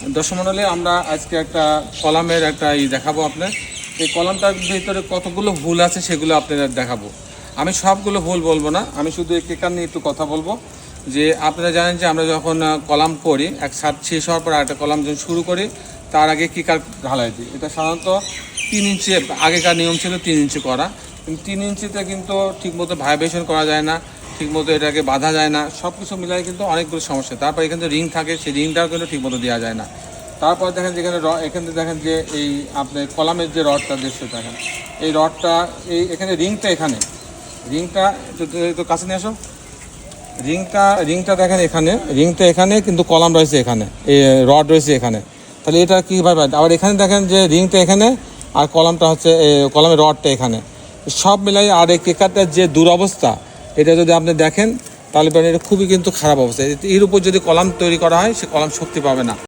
দর্শক মণ্ডলী আমরা আজকে একটা কলামের একটা ই দেখাবো আপনার এই কলামটার ভিতরে কতগুলো ভুল আছে সেগুলো আপনাদের দেখাবো। আমি সবগুলো ভুল বলব না, আমি শুধু এই কেকার নিয়ে একটু কথা বলব। যে আপনারা জানেন যে আমরা যখন কলাম করি এক সাত শেষ হওয়ার পর একটা কলাম যখন শুরু করি, তার আগে কিকার ঢালাই দিই? এটা সাধারণত তিন ইঞ্চি, আগেকার নিয়ম ছিল তিন ইঞ্চি করা। কিন্তু তিন ইঞ্চিতে কিন্তু ঠিকমতো ভাইব্রেশন করা যায় না। ঠিকমতো এটাকে বাঁধা যায় না সব কিছু মিলাই কিন্তু অনেকগুলো সমস্যা। তারপর এখানে রিং থাকে, সেই রিংটাও কিন্তু ঠিকমতো দেওয়া যায় না। তারপর দেখেন যেখানে র- এখানে দেখেন যে এই আপনার কলামের যে রডটা দেখতে দেখেন। এই রডটা, এই এখানে রিংটা এখানে। রিংটা, একটু কাছে নিয়ে আসো। রিংটা রিংটা দেখেন এখানে। রিংটা এখানে, কিন্তু কলাম রয়েছে এখানে। রড রয়েছে এখানে। তাহলে এটা কীভাবে আবার এখানে দেখেন যে রিংটা এখানে, আর কলামটা হচ্ছে কলামের রডটা এখানে। সব মিলাই আর এই যে দুরবস্থা এটা যদি আপনি দেখেন তাহলে এটা খুবই কিন্তু খারাপ অবস্থা। এর উপর যদি কলাম তৈরি করা হয়, সে কলাম শক্তি পাবে না।